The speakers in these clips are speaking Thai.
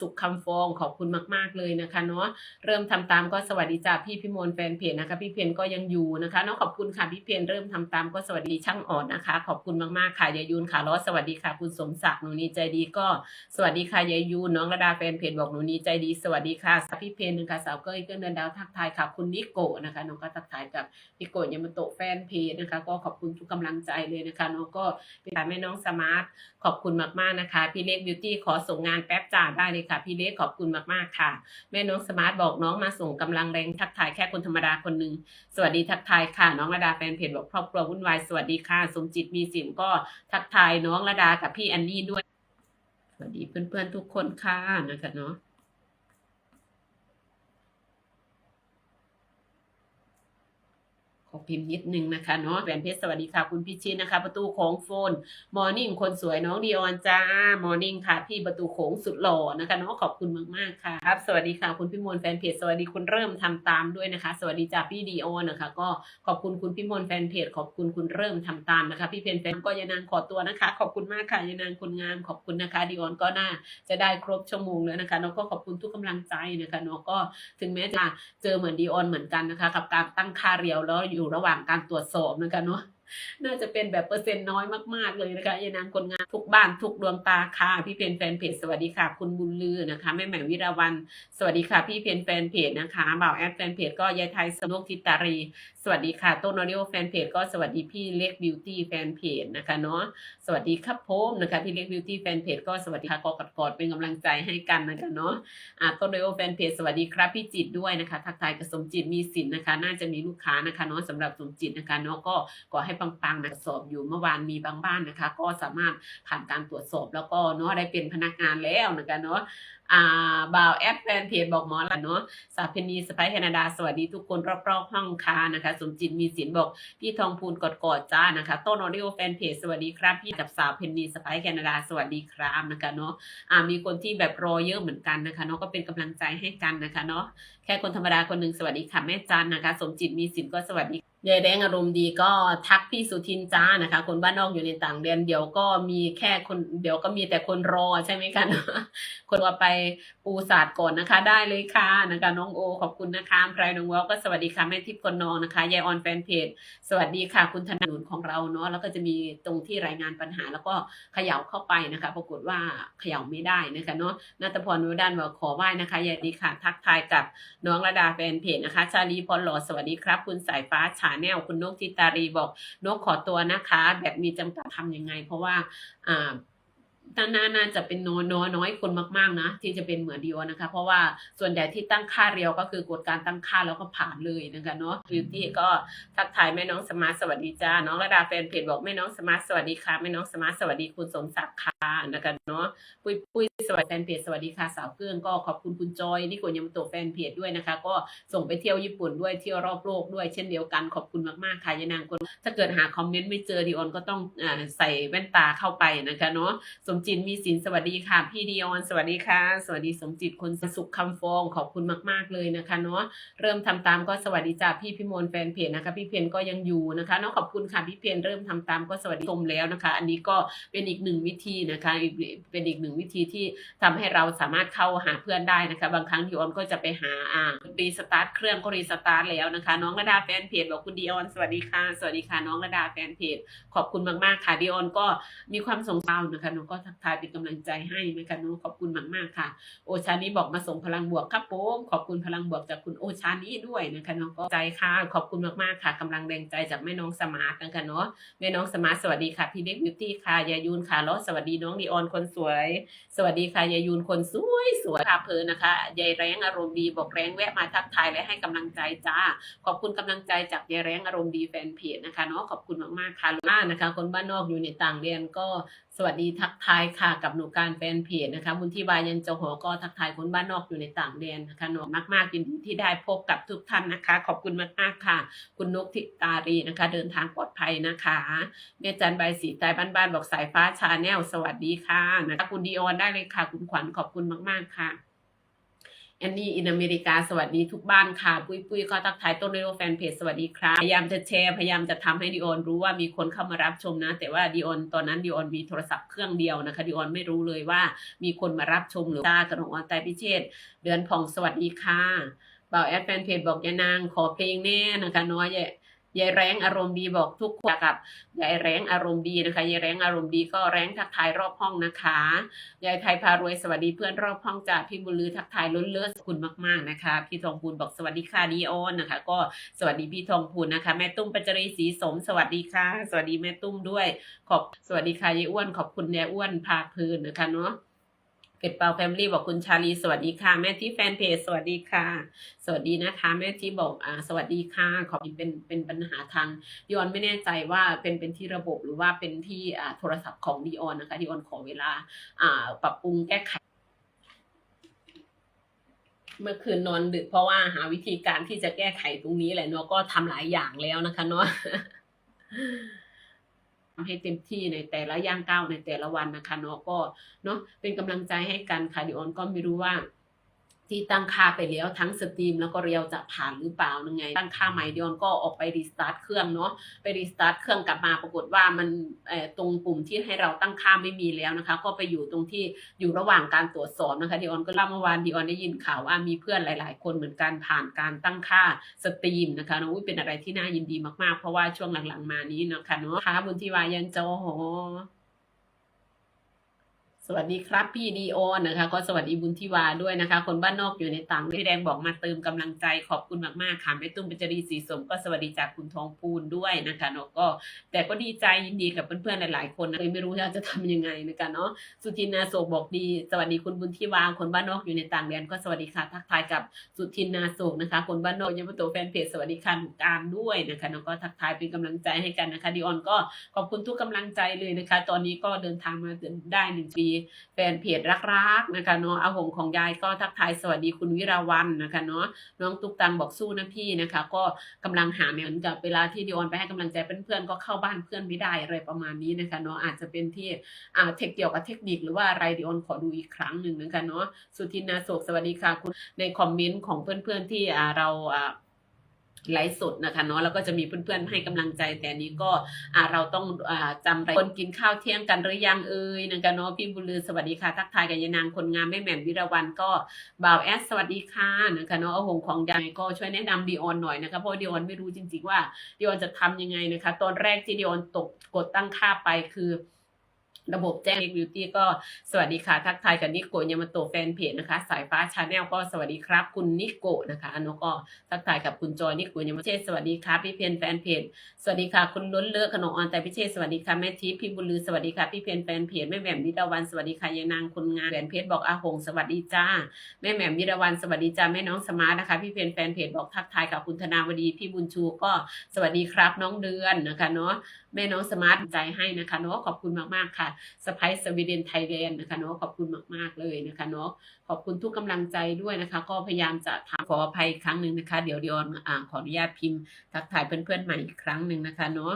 สุขคำฟองขอบคุณมาก ๆ เลยนะคะเนาะเริ่มทำตามก็สวัสดีจ้าพี่พิมลแฟนเพจนะคะ พี่เพนก็ยังอยู่นะคะเนาะขอบคุณค่ะพี่เพนเริ่มทำตามก็สวัสดีช่างอ่อนนะคะ ขอบคุณมากๆค่ะยายยูนค่ะล้อสวัสดีค่ะคุณสมศักดิ์หนูนีใจดีก็สวัสดีค่ะยายยูนน้องระดาแฟนเพจบอกหนูนีใจดี สวัสดีค่ะพี่เพนนะคะสาวเก้ยเกิ้ลเดินดาวทักทายค่ะคุณนิโกะนะคะน้องก็ทักทายกับนิโกะยามาโตะแฟนเพจนะคะ ก็ขอบคุณทุกกำลังใจเลยนะคะน้องก็เป็นแม่น้องสมาร์ทขอบคุณมากๆนะคะ พี่เล็กบิวตี้ขอส่งงานแป๊บจ่าได้เลยค่ะพี่เล็กขอบคุณมากๆค่ะ แม่น้องสมาร์ทบอกน้องมาส่งกำลังแรงทักทายแค่คนธรรมดาคนหนึ่งสวัสดีทักทายค่ะ น้องระดาแฟนเพจบอกครอบครัววุ่นวายสวัสดีค่ะ สมจิตมีสิมก็ทักทายน้องระดากับพี่แอนนี่ด้วย สวัสดีเพื่อนๆทุกคนค่ะนะคะเนาะ ขอพิมพ์นิดนึงนะคะเนาะแหวนเพชรสวัสดีค่ะคุณพิชิตนะคะ ประตูโค้งโฟนมอร์นิ่งคนสวยน้องดีออนจ้ามอร์นิ่งค่ะ พี่ประตูโค้งสุดหล่อนะคะเนาะขอบคุณมากๆค่ะครับสวัสดีค่ะคุณพี่มนแฟนเพจสวัสดีคุณเริ่มทำตามด้วยนะคะ สวัสดีจ้าพี่ดีออนนะคะ ก็ขอบคุณคุณพี่มนแฟนเพจขอบคุณคุณเริ่มทำตามนะคะ พี่เพนแฟนก็ยานางขอตัวนะคะ ขอบคุณมากค่ะยานางคนงามขอบคุณนะคะดีออนก็น่าจะได้ครบชั่วโมงแล้วนะคะเนาะก็ขอบคุณทุกกำลังใจนะคะเนาะก็ถึงแม้จะเจอเหมือนดีออนเหมือนกันนะคะ กับการตั้งค่าเรียวแล้วอยูู่่ระหว่างการตรวจสอบนะคะเนาะ น่าจะเป็นแบบเปอร์เซ็นต์น้อยมากๆเลยนะคะยายนางคนงานทุกบ้านทุกดวงตาค่ะพี่เพนแฟนเพจสวัสดีค่ะ คุณบุญลือนะคะแม่แหม่มวิราวัน สวัสดีค่ะ พี่เพนแฟนเพจนะคะบ่าวแอดแฟนเพจก็ยายไทยสนุกทิตารี สวัสดีค่ะต้นออดิโอแฟนเพจก็สวัสดีพี่เล็กบิวตี้แฟนเพจนะคะเนาะสวัสดีครับผมนะคะพี่เล็กบิวตี้แฟนเพจก็สวัสดีค่ะกอดกอดเป็นกำลังใจให้กันนะคะเนาะอ่าต้นโดยโอแฟนเพจสวัสดีครับพี่จิตด้วยนะคะทักทายกับสมจิตมีสินนะคะ น่าจะมีลูกค้านะคะเนาะสำหรับสมจิตนะคะเนาะก็ขอให้ปังๆนะสอบอยู่เมื่อวานมีบางบ้านนะคะ ก็สามารถผ่านการตรวจสอบแล้วก็เนาะได้เป็นพนักงานแล้วนะคะเนาะ อ่าบ่าวแอดแฟนเพจบอกหมอละเนาะสาเพนีสไปแคนาดาสวัสดีทุกคนรอบๆห้องค่ะนะคะ สมจิตมีสินบอกพี่ทองพูนกอดกอดจ้านะคะต้นออดิโอแฟนเพจสวัสดีครับ พี่กับสาวเพนนีสไปแคนาดาสวัสดีครับนะคะเนาะอ่ามีคนที่แบบรอเยอะเหมือนกันนะคะเนาะก็เป็นกำลังใจให้กันนะคะเนาะแค่คนธรรมดาคนหนึ่งสวัสดีค่ะแม่จันนะคะ สมจิตมีสินก็สวัสดียายแดงอารมณ์ดีก็ทักพี่สุทินจ้านะคะ คนบ้านนอกอยู่ในต่างแดนเดี๋ยวก็มีแค่คนเดี๋ยวก็มีแต่คนรอใช่ไหมคะคนว่าไปปูศาสตร์ก่อนนะคะ ได้เลยค่ะนะคะน้องโอ ขอบคุณนะคะใครน้องวอลก็สวัสดีค่ะแม่ทิพย์คนนองนะคะยายออนแฟนเพจสวัสดีค่ะ คุณธนาหนุนของเราเนาะแล้วก็จะมีตรงที่รายงานปัญหา แล้วก็เขย่าเข้าไปนะคะ ปรากฏว่าเขย่าไม่ได้นะคะเนาะนัตพรนุด้านบอกขอไหว้นะคะยายดีค่ะทักทายกับน้องระดาแฟนเพจนะคะ ชาลีพรหล่อสวัสดีครับ คุณสายฟ้าฉาแนวคุณนกทิตารีบอกนกขอตัวนะคะ แบบมีจำกัดทำยังไง เพราะว่าอ่า น่านาน่าจะเป็นน้อยน้อยน้อยคนมากๆนะ ที่จะเป็นเหมือนดีโอนะคะ เพราะว่าส่วนใหญ่ที่ตั้งค่าเรียวก็คือกดการตั้งค่าแล้วก็ผ่านเลยนะคะเนาะบิวตี้ก็ทักทายแม่น้องสมาร์ทสวัสดีจ้าน้องระดาแฟนเพจบอกแม่น้องสมาร์ทสวัสดีค่ะแม่น้องสมาร์ทสวัสดีคุณสมศักดิ์ค่ะนะคะเนาะปุ้ยปุ้ยสวัสดีแฟนเพจสวัสดีค่ะสาวเกื้องก็ขอบคุณคุณจอยนี่กดยมาโตแฟนเพจด้วยนะคะ ก็ส่งไปเที่ยวญี่ปุ่นด้วยเที่ยวรอบโลกด้วยเช่นเดียวกันขอบคุณมากๆค่ะยายนางคนถ้าเกิดหาคอมเมนต์ไม่เจอดีออนก็ต้องอใส่แว่นตาเข้าไปนะคะเนาะสมจิตมีสินสวัสดีค่ะ พี่ดิออนสวัสดีค่ะ สวัสดีสมจิตคนสุขคำฟองขอบคุณมาก ๆเลยนะคะเนาะเริ่มทำตามก็สวัสดีจ้าพี่พิมลแฟนเพจนะคะ พี่เพียนก็ยังอยู่นะคะเนาะขอบคุณค่ะพี่เพียนเริ่มทำตามก็สวัสดีชมแล้วนะคะ อันนี้ก็เป็นอีกหนึ่งวิธีนะคะเป็นอีกหนึ่งวิธีที่ทำให้เราสามารถเข้าหาเพื่อนได้นะคะ บางครั้งดิออนก็จะไปหาอ่ารีสตาร์ทเครื่องก็รีสตาร์ทแล้วนะคะ น้องระดาแฟนเพจบอกคุณดิออนสวัสดีค่ะสวัสดีค่ะน้องระดาแฟนเพจขอบคุณมากๆค่ะดิออนก็มีความสงสารนะคะน้องก็ทักทายเป็นกำลังใจให้นะคะน้องขอบคุณมากๆค่ะ โอชานี้บอกมาส่งพลังบวกครับผมขอบคุณพลังบวกจากคุณโอชานี้ด้วยนะคะน้องก็ใจค่ะขอบคุณมากๆค่ะกำลังแรงใจจากแม่น้องสมาร์ทนะคะเนาะแม่น้องสมาร์ทสวัสดีค่ะพี่เล็กบิวตี้ค่ะยายูนค่ะแล้วสวัสดีน้องดีออนคนสวย สวัสดีค่ะยายูนคนสวยสวยค่ะเพลินนะคะยายแรงอารมณ์ดีบอกแรงแวะมาทักทายและให้กำลังใจจ้า ขอบคุณกำลังใจจากยายแรงอารมณ์ดีแฟนเพจนะคะเนาะขอบคุณมากๆค่ะล่านะคะ คนบ้านนอกอยู่ในต่างแดนก็ วัสดีทักทายค่ะกับหนูการแฟนเพจนะคะ บุญที่บายันเจหอก็ทักทายคนบ้านนอกอยู่ในต่างแดนนะคะหนูมากๆยินดีที่ได้พบกับทุกท่านนะคะ ขอบคุณมากๆค่ะ คุณนกทิตารีนะคะ เดินทางปลอดภัยนะคะแม่จันใบสีตายบ้านๆบอกสายฟ้าชาแนลสวัสดีค่ะนะคะคุณดีออนได้เลยค่ะ คุณขวัญขอบคุณมากๆค่ะ แอนนี่อินอเมริกาสวัสดีทุกบ้านค่ะ ปุ้ยปุ้ยก็ทักทายต้นเรโอแฟนเพจสวัสดีครับพยายามจะแชร์พยายามจะทำให้ดิออนรู้ว่ามีคนเข้ามารับชมนะ แต่ว่าดิออนตอนนั้นดิออนมีโทรศัพท์เครื่องเดียวนะคะดิออนไม่รู้เลยว่ามีคนมารับชมหรือตากระหนกออนไตพิเชษเดือนผ่องสวัสดีค่ะบ่าวแอดแฟนเพจบอกยานางขอเพลงแน่นะคะน้อย ยายแรงอารมณ์ดีบอกทุกคนกับยายแรงอารมณ์ดีนะคะยายแรงอารมณ์ดีก็แรงทักทายรอบห้องนะคะยายไทยพารวยสวัสดีเพื่อนรอบห้องจากพี่บุญลือทักทายล้นเลือดคุณมากๆนะคะ พี่ทองพูนบอกสวัสดีค่ะดีออนนะคะ ก็สวัสดีพี่ทองพูนนะคะ แม่ตุ้มปัจจรีศรีสม สวัสดีค่ะ สวัสดีแม่ตุ้มด้วย ขอบสวัสดีค่ะยายอ้วนขอบคุณยายอ้วนพาเพลินนะคะเนาะ เป็ดเปาแฟมิลี่บอกคุณชาลีสวัสดีค่ะ แม่ที่แฟนเพจสวัสดีค่ะ สวัสดีนะคะ แม่ที่บอกอ่าสวัสดีค่ะ ขอบคุณเป็นเป็นปัญหาทางดิออนไม่แน่ใจว่าเป็นเป็นที่ระบบหรือว่าเป็นที่อ่าโทรศัพท์ของดิออนนะคะดิออนขอเวลาอ่าปรับปรุงแก้ไขเมื่อคืนนอนดึกเพราะว่าหาวิธีการที่จะแก้ไขตรงนี้แหละเนาะก็ทำหลายอย่างแล้วนะคะเนาะ ทำให้เต็มที่ในแต่ละย่างก้าวในแต่ละวันนะคะเนาะก็เนาะเป็นกำลังใจให้กันค่ะดิออนก็ไม่รู้ว่า ที่ตั้งค่าไปแล้วทั้งสตรีมแล้วก็เรียวจะผ่านหรือเปล่ายังไง ตั้งค่าใหม่ดิอนก็ออกไปรีสตาร์ทเครื่องเนาะไปรีสตาร์ทเครื่องกลับมาปรากฏว่ามันตรงปุ่มที่ให้เราตั้งค่าไม่มีแล้วนะคะ ก็ไปอยู่ตรงที่อยู่ระหว่างการตรวจสอบนะคะดิออนก็เล่าเมื่อวานดิออนได้ยินข่าวว่ามีเพื่อนหลาย ๆ คนเหมือนกันผ่านการตั้งค่าสตรีมนะคะนาะอุ๊ยเป็นอะไรที่น่ายินดีมากๆ เพราะว่าช่วงหลังๆมานี้นะคะเนาะค่ะบุญทิวายันโจโห วัสดีครับพี่ดีโอนะคะ ก็สวัสดีบุญทิวาด้วยนะคะ คนบ้านนอกอยู่ในต่างพี่แดงบอกมาเติมกำลังใจขอบคุณมากๆค่ะแม่ตุ้มปัจจรีสีสมก็สวัสดีจากคุณทองพูนด้วยนะคะเนาะก็แต่ก็ดีใจยินดีกับเพื่อนๆหลายๆคนเลยไม่รู้ว่าจะทำยังไงนะคะเนาะสุทินนาโศกบอกดี สวัสดีคุณบุญทิวา คนบ้านนอกอยู่ในต่างแดนก็สวัสดีค่ะทักทายกับสุทินนาโศกนะคะ คนบ้านนอกยังมาตัวแฟนเพจสวัสดีค่ะหนูการด้วยนะคะเนาะก็ทักทายเป็นกำลังใจให้กันนะคะดิออนก็ขอบคุณทุกกำลังใจเลยนะคะ ตอนนี้ก็เดินทางมาได้หนึ่งปีแฟนเพจรักๆนะคะเนาะอาหงของยายก็ทักทายสวัสดีคุณวิราวันนะคะเนาะน้องตุ๊กตังบอกสู้นะพี่นะคะ ก็กำลังหาเหมือนกับเวลาที่ดิออนไปให้กำลังใจเพื่อนๆก็เข้าบ้านเพื่อนไม่ได้อะไรประมาณนี้นะคะเนาะอาจจะเป็นที่อ่าเทคเกี่ยวกับเทคนิคหรือว่าอะไรดิออนขอดูอีกครั้งหนึ่งนะคะเนาะสุทินนาโศกสวัสดีค่ะคุณในคอมเมนต์ของเพื่อนๆที่อ่าเราอ่า ไลฟ์สดนะคะเนาะแล้วก็จะมีเพื่อนๆให้กำลังใจ แต่นี้ก็เราต้องอ่าจำไปคนกินข้าวเที่ยงกันหรือยังเอ่ยนะคะเนาะพี่บุญลือสวัสดีค่ะ ทักทายกับยานางคนงามแม่แหม่มวิรวันก็บ่าวแอสสวัสดีค่ะนะคะเนาะเอาหงของยายก็ช่วยแนะนำดีออนหน่อยนะคะเพราะดีออนไม่รู้จริงๆว่าดีออนจะทำยังไงนะคะ ตอนแรกที่ดีออนตกกดตั้งค่าไปคือ ระบบแจ้งบิวตี้ก็สวัสดีค่ะ ทักทายกับนิโกะยามาโตแฟนเพจนะคะ สายฟ้าชาแนลก็สวัสดีครับ คุณนิโกะนะคะอันนก็ทักทายกับคุณจอยนิโกะยามาเชษสวัสดีครับพี่เพนแฟนเพจสวัสดีค่ะคุณล้นเลือกขนมออนแต่พิเชษสวัสดีค่ะแม่ทิพย์พี่บุญลือสวัสดีค่ะพี่เพนแฟนเพจแม่แหม่มวิดาวันสวัสดีค่ะยายนางคนงานแหวนเพชรบอกอาหงสวัสดีจ้าแม่แหม่มวิดาวันสวัสดีจ้าแม่น้องสมาร์ทนะคะพี่เพนแฟนเพจบอกทักทายกับคุณธนาวดีพี่บุญชูก็สวัสดีครับน้องเดือนนะคะเนาะแม่น้องสมาร์ทใจให้นะคะเนาะขอบคุณมากๆค่ะสไปซ์สวีเดนไทยแลนด์นะคะเนาะขอบคุณมาก ๆ เลยนะคะเนาะขอบคุณทุกกำลังใจด้วยนะคะ ก็พยายามจะทำขออภัยครั้งหนึ่งนะคะ เดี๋ยวเดี๋ยวอ่าขออนุญาตพิมพ์ทักทายเพื่อนๆใหม่อีกครั้งหนึ่งนะคะเนาะ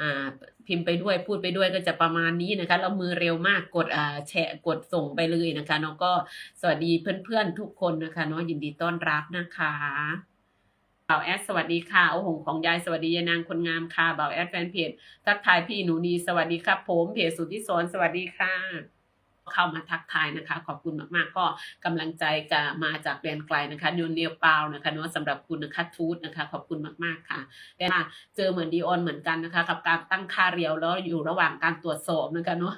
อ่าพิมพ์ไปด้วยพูดไปด้วยก็จะประมาณนี้นะคะ เรามือเร็วมากกดอ่าแชร์กดส่งไปเลยนะคะเนาะก็สวัสดีเพื่อนๆทุกคนนะคะเนาะยินดีต้อนรับนะคะ บ่าวแอดสวัสดีค่ะโอ้โหของยายสวัสดียายนางคนงามค่ะบ่าวแอดแฟนเพจทักทายพี่หนูนีสวัสดีครับผมเพจสุทธิสอนสวัสดีค่ะเข้ามาทักทายนะคะ ขอบคุณมากๆ ก็กำลังใจกะมาจากแดนไกลนะคะนิวเนียปาวนะคะเนาะสำหรับคุณนะคะทูตนะคะ ขอบคุณมากๆค่ะแต่เจอเหมือนดีออนเหมือนกันนะคะ กับการตั้งค่าเรียวแล้วอยู่ระหว่างการตรวจสอบนะคะเนาะ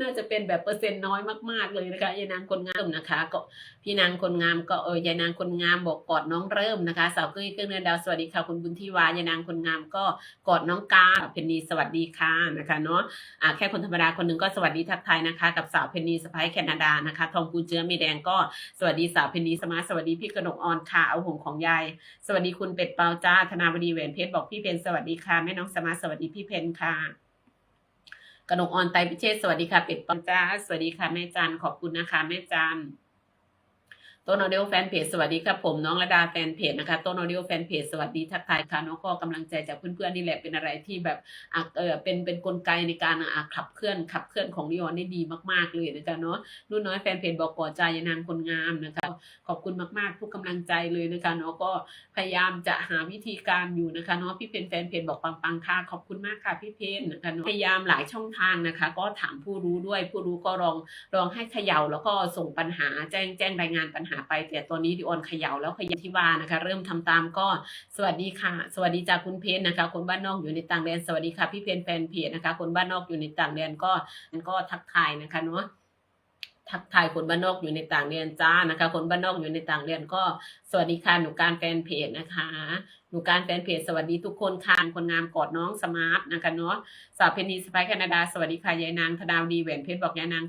น่าจะเป็นแบบเปอร์เซ็นต์น้อยมากๆเลยนะคะยายนางคนงามนะคะ ก็พี่นางคนงามก็เออยายนางคนงามบอกกอดน้องเริ่มนะคะสาวเกยเกลือเนือดาวสวัสดีค่ะคุณบุญทิวายายนางคนงามก็กอดน้องกาเพนนีสวัสดีค่ะนะคะเนาะอ่าแค่คนธรรมดาคนหนึ่งก็สวัสดีทักทายนะคะ กับสาวเพนนีสไปแคนาดานะคะ ทองกูเจือมีแดงก็สวัสดีสาวเพนนีสมาสวัสดีพี่กนกออนค่ะเอาหงของยายสวัสดีคุณเป็ดเปาจ้าธนาวดีแหวนเพชรบอกพี่เพนสวัสดีค่ะแม่น้องสมาสวัสดีพี่เพนค่ะ กนกออนไตพิเชษสวัสดีค่ะเป็ดปองจ้าสวัสดีค่ะแม่จันขอบคุณนะคะ แม่จัน ต้นออดิโอแฟนเพจสวัสดีครับผมน้องระดาแฟนเพจนะคะต้นออดิโอแฟนเพจสวัสดีทักทายค่ะน้องก็กำลังใจจากเพื่อนๆนี่แหละเป็นอะไรที่แบบเออเป็นเป็นกลไกในการขับเคลื่อนขับเคลื่อนของดิออนได้ดีมากๆเลยนะคะเนาะนุ่นน้อยแฟนเพจบอกก่อใจยานางคนงามนะคะขอบคุณมากๆทุกกำลังใจเลยนะคะเนาะก็พยายามจะหาวิธีการอยู่นะคะเนาะพี่เพนแฟนเพจบอกปังๆค่ะขอบคุณมากค่ะพี่เพนนะคะเนาะพยายามหลายช่องทางนะคะ ก็ถามผู้รู้ด้วยผู้รู้ก็ลองลองให้เขย่าแล้วก็ส่งปัญหาแจ้งแจ้งรายงานปัญหาไปแต่ตอนนี้ดิออนเขย่าแล้วเขย่าที่ว่านะคะ เริ่มทำตามก็สวัสดีค่ะ สวัสดีจากคุณเพนนะคะ คนบ้านนอกอยู่ในต่างแดนสวัสดีค่ะพี่เพนแฟนเพจนะคะ คนบ้านนอกอยู่ในต่างแดนก็ก็ทักทายนะคะเนาะทักทายคนบ้านนอกอยู่ในต่างแดนจ้านะคะ คนบ้านนอกอยู่ในต่างแดนก็สวัสดีค่ะหนูการแฟนเพจนะคะ หนูการแฟนเพจสวัสดีทุกคนค่ะคนงามกอดน้องสมาร์ทนะคะเนาะสาวเพนนีสไปแคนาดาสวัสดีค่ะยายนางธดาวดีแหวนเพชรบอกยายนาง